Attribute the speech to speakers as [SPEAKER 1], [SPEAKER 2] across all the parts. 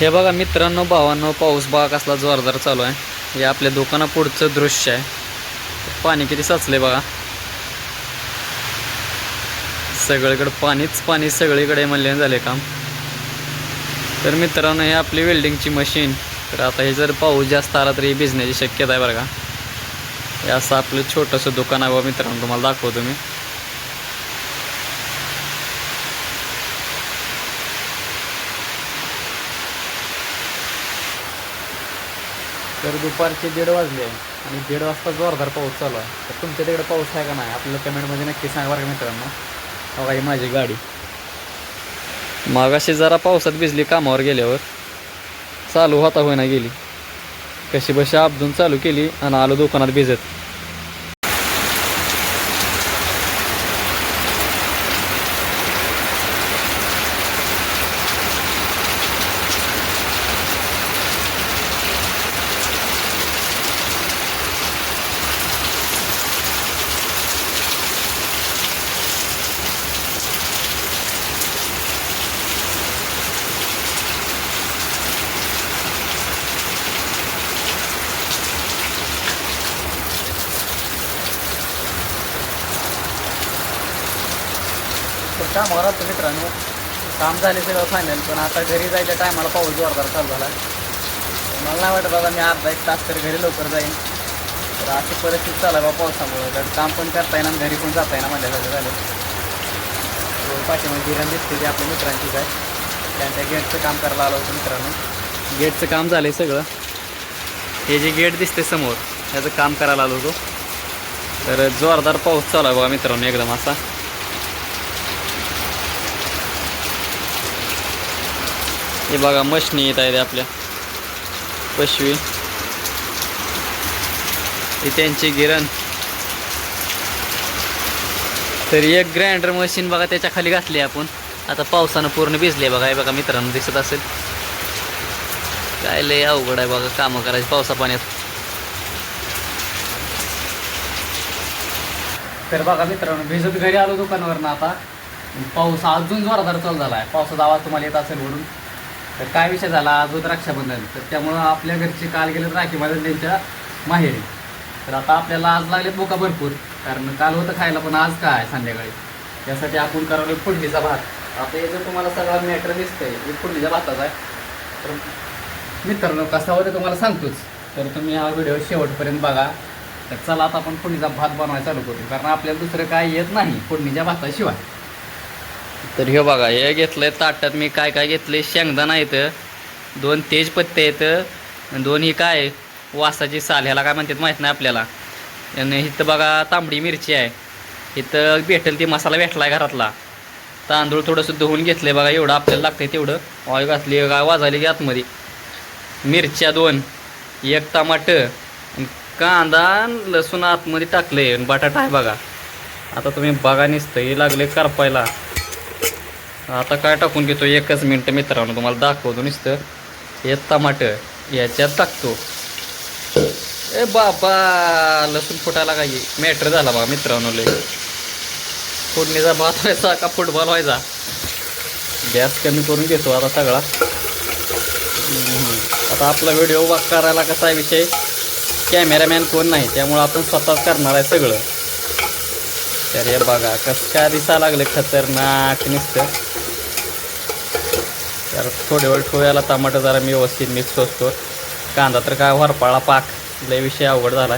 [SPEAKER 1] हे बघा मित्रांनो भावांनो पाऊस बघा कसला जोरदार चालू आहे. हे आपल्या दुकानापुढचं दृश्य आहे. पाणी किती साचले बघा. सगळीकडे पाणीच पाणी सगळीकडे म्हणले झाले काम. तर मित्रांनो हे आपली वेल्डिंगची मशीन तर आता हे जर पाऊस जास्त आला तरी भिजण्याची शक्यता आहे बरं का. हे असं आपलं छोटंसं दुकान आहे बा मित्रांनो तुम्हाला दाखवतो मी. तर दुपारचे दीड वाजले आणि दीड वाजता जोरदार पाऊस चालू आहे. तर तुमच्या तिकडे पाऊस आहे का नाही? आपल्याला कमेंटमध्ये नक्की सांगा बरं का मित्रांनो. बघा ही माझी गाडी. मागाशी जरा पावसात भिजली कामावर गेल्यावर. चालू होता होईना गेली. कशी बशी आपदून चालू केली आणि आलो दुकानात भिजत. तर कामावर मित्रांनो. काम झाले सगळं फायनल पण आता घरी जायच्या टायमाला पाऊस जोरदार चालू झाला. मला नाही वाटत आता मी अर्धा एक तास तरी घरी लवकर जाईन. तर अशी परिस्थिती चालू आहे बा पावसामुळे. तर काम पण करता येईना घरी पण जाता येणार माझ्यासाठी झालं पाठीमध्ये गिरण दिसते ती आपल्या मित्रांची काय. त्यांच्या गेटचं काम करायला आलो होतं मित्रांनो. गेटचं काम झालं आहे सगळं. हे जे गेट दिसते समोर त्याचं काम करायला आलो होतो. तर जोरदार पाऊस चालू आहे बघा मित्रांनो एकदम असा. हे बघा मशनी येत आहेत आपल्या. पशवी. हे त्यांची गिरण. तरी एक ग्राइंडर मशीन बघा त्याच्याखाली घातली आपण. आता पावसानं पूर्ण भिजले बघा हे बघा मित्रांनो दिसत असेल. काय लय अवघड आहे बघा कामं करायची पावसा पाण्यात तर बघा मित्रांनो भिजत घरी आलो दुकानावरनं आता. पाऊस अजून जोरदार चालू झाला आहे पावसाचा आवाज तुम्हाला येत असेल म्हणून तर काय विषय झाला? आज होत रक्षाबंधन. तर त्यामुळं आपल्या घरचे काल गेले राखी माझ्या त्यांच्या माहेरी. तर आता आपल्याला आज लागले बोका भरपूर. कारण काल होतं खायला पण आज काय संध्याकाळी? त्यासाठी आपण करावं फुडणीचा भात. आता हे जर तुम्हाला सगळा मॅटर दिसतंय हे फोडणीच्या भाताचा आहे. तर मित्रांनो कसा होतं तुम्हाला सांगतोच. तर तुम्ही हा व्हिडिओ शेवटपर्यंत बघा. तर चला आता आपण फोडणीचा भात बनवायला चालू करू. कारण आपल्याला दुसरं काय येत नाही फोडणीच्या भाताशिवाय. तर हे बघा हे घेतलंय ताटात. मी काय काय घेतलं आहे शेंगदाणा येतं दोन तेजपत्ते येतं आणि दोन ही काय? वासाची साल. ह्याला काय म्हणतात माहीत नाही आपल्याला. आणि इथं बघा तांबडी मिरची आहे. इथं भेटेल ती मसाला भेटला आहे घरातला. तांदूळ थोडंसं धुवून आहे बघा. एवढं आपल्याला लागतंय तेवढं. ऑय घातली काय वाजायली की आतमध्ये. मिरच्या दोन एक टमाटर कांदा लसूण आतमध्ये टाकले आणि बटाटा आहे बघा. आता तुम्ही बघा निसतं हे लागले करपायला. आता काय टाकून घेतो? एकच मिनटं मित्रांनो तुम्हाला दाखवतो नुसतं. हे टमाटर याच्यात टाकतो. ए बाबा लसूण फुटायला काही मॅटर झाला बा मित्रांनो लय. फोडणीचा भात व्हायचा का फुटबॉल व्हायचा? गॅस कमी करून घेतो आता सगळा. आता आपला व्हिडिओ करायला कसा आहे विषय? कॅमेरामॅन कोण नाही त्यामुळं आपण स्वतःच करणार आहे सगळं. तर हे बघा कसं काय दिसा लागलं खतरनाक नुसतं. तर थोडे वेळ ठेवायला टमाटर जरा मी व्यवस्थित मिक्स असतो कांदा तर काय वरपाळा पाक लय विषय अवघड झाला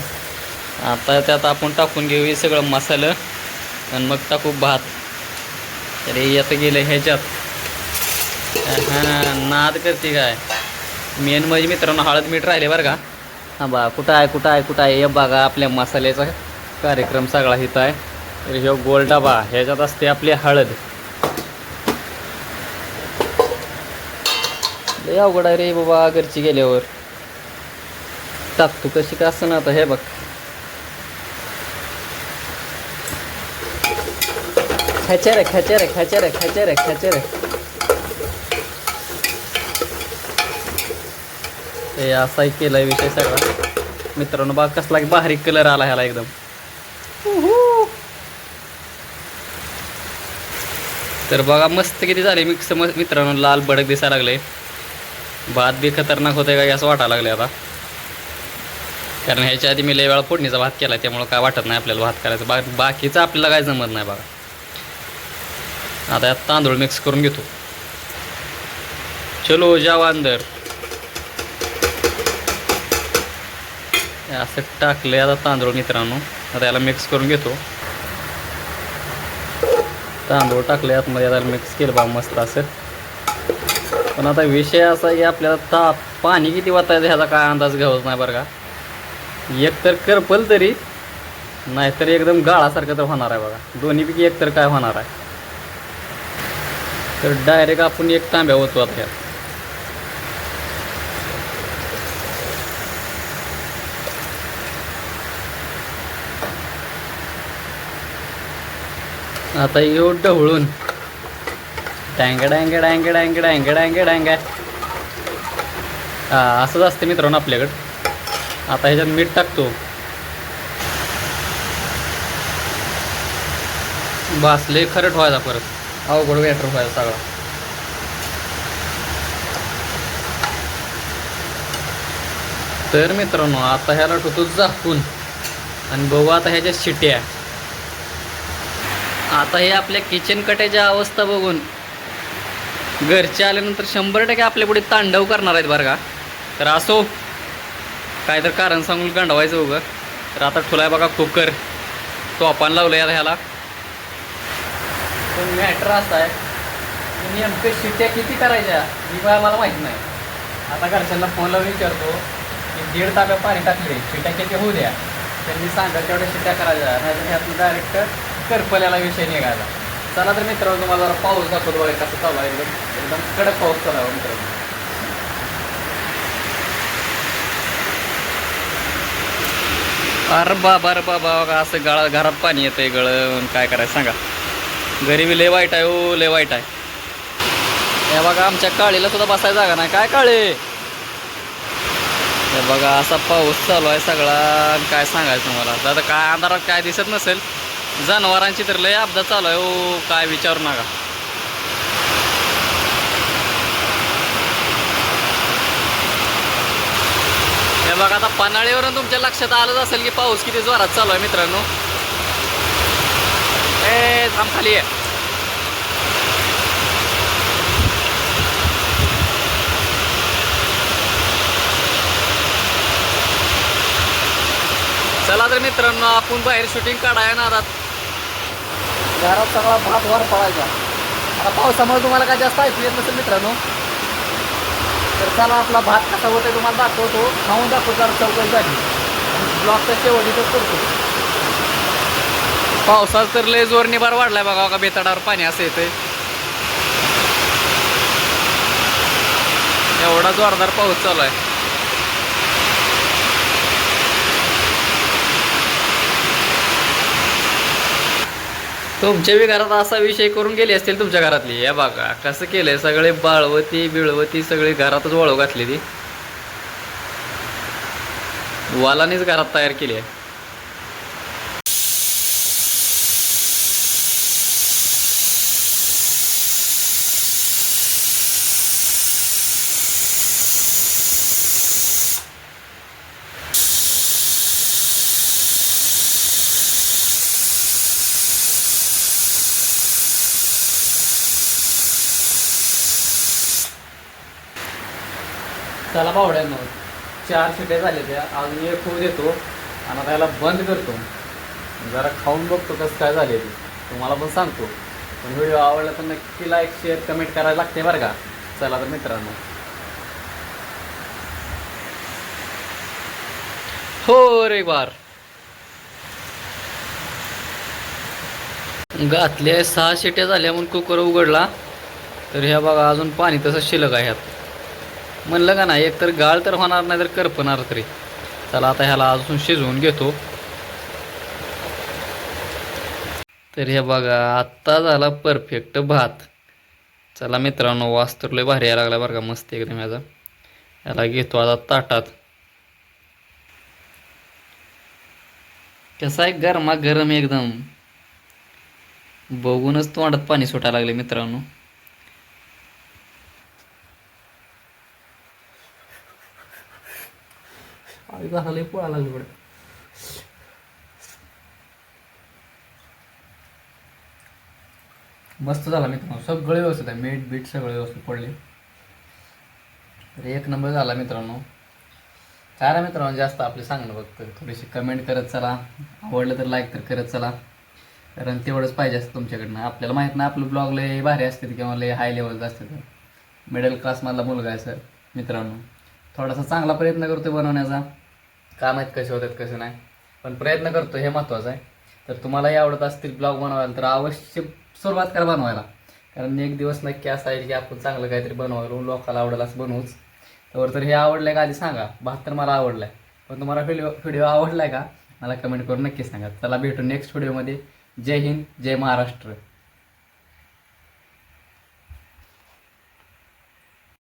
[SPEAKER 1] आता त्यात आपण टाकून घेऊ हे सगळं मसालं आणि मग टाकू भात. तर हे आता गेलं ह्याच्यात. हां नाद करते काय? मेन म्हणजे मित्रांनो हळद मीठ राहिले बरं का? हां बा कुठं आहे कुठं आहे कुठं आहे? हे बघा आपल्या मसाल्याचा कार्यक्रम सगळा इथं आहे. तर ह्यो गोल डबा ह्याच्यात असते आपली हळद. लय अवघड आहे रे बाबा घरची गेल्यावर. टाकतो कशी का असं ना आता हे बघ. खचर रे खचर रे खचर हे असा केलाय विषय सगळा. मित्रांनो बा कसला बारीक कलर आला ह्याला एकदम. तर बघा मस्त किती झाले मिक्स मित्रांनो लाल भडक दिसायला लागले. भात बी खतरनाक होते का असं वाटायला लागले आता. कारण ह्याच्या आधी मी लय वेळा फोडणीचा भात केला त्यामुळं काय वाटत नाही आपल्याला भात करायचं. बा बाकीचं आपल्याला काय जमत नाही बघा. आता यात तांदूळ मिक्स करून घेतो. चलो जावा अंदर. असं टाकले आता तांदूळ मित्रांनो. आता याला मिक्स करून घेतो. तांदूळ टाकले आतमध्ये आता मिक्स केलं बा मस्त असं. पण आता विषय असा आहे की आपल्याला ता पाणी किती वाचायचं ह्याचा काय अंदाज घ्यावाच नाही बरं का. एकतर करपल तरी नाहीतर एकदम गाळासारखं तर होणार आहे बघा. दोन्हीपैकी एक तर काय होणार आहे. तर डायरेक्ट आपण एक तांब्या होतो आता ह्यात. आता येऊ ढवळून डँग डँग डँग डँग डँग डँग डँग असंच असते मित्रांनो आपल्याकडं. आता ह्याच्यात मीठ टाकतो. भासले खरं ठेवायचा परत. अवघड वेटर व्हायचा सगळा. तर मित्रांनो आता ह्याला ठेवतो झाकून. आणि बघू आता ह्याच्या शिट्या. आता हे आपल्या किचन कट्याच्या अवस्था बघून. घरचे आल्यानंतर शंभर टक्के आपल्या पुढे तांडव करणार आहेत बरं का? तर असो काय तर कारण सांगून गंडवायचं उगं. तर आता ठुलाय बघा कुकर आपण लावलं आता ह्याला. पण मॅटर असा आहे. नेमकं शिट्या किती करायच्या ही काय मला माहीत नाही. आता घरच्यांना फोन लावून विचारतो की दीड ताब्या पाणी टाकले शिट्या किती होऊ द्या? त्यांनी सांगा तेवढ्या शिट्या करायच्या नाही तर ह्यातून डायरेक्ट करपल्याला विषय निघाला. चला तर मित्रांनो तुम्हाला जरा पाऊस दाखवतो बघा कसं चालू आहे. एकदम एकदम कडक पाऊस चालू आहे मित्रांनो. अरे बाबा अरे बाबा बघा असं गाळा घरात पाणी येतं गळ. काय करायचं सांगा. गरीबी लय वाईट आहे ओ लय वाईट आहे. हे बघा आमच्या काळीला सुद्धा बसायला जागा नाही. काय काळे? हे बघा असा पाऊस चालू आहे सगळा. काय सांगायचं तुम्हाला? आता काय अंधारात काय दिसत नसेल. जनावरांची तर लय अपघात चालू आहे ओ काय विचारू नका. हे बघा आता पन्हाळीवरून तुमच्या लक्षात आलंच असेल की पाऊस किती जोरात चालू आहे मित्रांनो. ए थांब खाली आहे चला तर मित्रांनो आपण बाहेर शूटिंग काढाय ना आता घरात सगळा भात वर पळायचा. आता पावसामुळे तुम्हाला काय जास्त ऐकू येत नसेल मित्रांनो तर चला आपला भात कसा होतोय तुम्हाला दाखवतो. खाऊन दाखवतो चौकशी झाली ब्लॉकच्या शेवटीतच करतो. पावसात तर लय जोर निभार वाढलाय बघा का बेताडावर पाणी असं येतंय. एवढा जोरदार पाऊस चालू आहे. तुमच्या बी घरात असा विषय करून गेली असतील तुमच्या घरातली. या बघा कसं केलंय सगळे बाळवती बिळवती सगळी घरातच वळव घातली ती. वालानेच घरात तयार केली आहे. चला बावड्या मग चार शिट्या झाल्या त्या. अजून एक होऊ देतो. आणि आता याला बंद करतो. जरा खाऊन बघतो कसं काय झाले ते. तुम्हाला पण सांगतो. पण व्हिडिओ आवडला तर नक्की लाईक शेअर कमेंट करायला लागते बरं का. चला तर मित्रांनो. हो रे बार. घातल्या सहा शिट्या झाल्या म्हणून कुकर उघडला. तर ह्या बघा अजून पाणी तसं शिल्लक आहे ह्यात. म्हणलं का नाही एकतर गाळ तर होणार नाही तर करपणार तरी. चला आता ह्याला अजून शिजवून घेतो. तर हे बघा आत्ता झाला परफेक्ट भात. चला मित्रांनो वास तर लय भारी यायला लागला बरं का मस्त एकदम ह्याचा ह्याला घेतो आता ताटात. कसा आहे गरमा गरम एकदम. बघूनच तोंडात पाणी सुटायला लागले मित्रांनो. आई घालायला पोळा लागली बरं मस्त झाला मित्रांनो सगळे व्यवस्थित आहे. मीठ बीट सगळे व्यवस्थित पडले. तर एक नंबर झाला मित्रांनो. काय मित्रांनो जास्त आपले सांगणं बघतं थोडीशी कमेंट करत चला. आवडलं तर लाईक तर करत चला. कारण तेवढंच पाहिजे असतं तुमच्याकडनं. आपल्याला माहीत नाही आपलं ब्लॉग लय भारी असते किंवा लय हाय लेवलचं असते तर मिडल क्लासमधला मुलगा आहे सर मित्रांनो. थोडासा चांगला प्रयत्न करतो बनवण्याचा. काम माहीत कसे होतात कसं नाही. पण प्रयत्न करतो हे महत्त्वाचं आहे. तर तुम्हालाही आवडत असतील ब्लॉग बनवायला तर अवश्य सुरुवात करा बनवायला. कारण एक दिवस नक्की असा आहे की आपण चांगलं काहीतरी बनवायला लोकाला आवडेल असं बनवूच. तर तर हे आहे का आधी सांगा. बहात्तर मला आवडलाय. पण तुम्हाला व्हिडिओ व्हिडिओ आवडलाय का? मला कमेंट करून नक्की सांगा. चला भेटू नेक्स्ट व्हिडिओमध्ये जय हिंद जय महाराष्ट्र.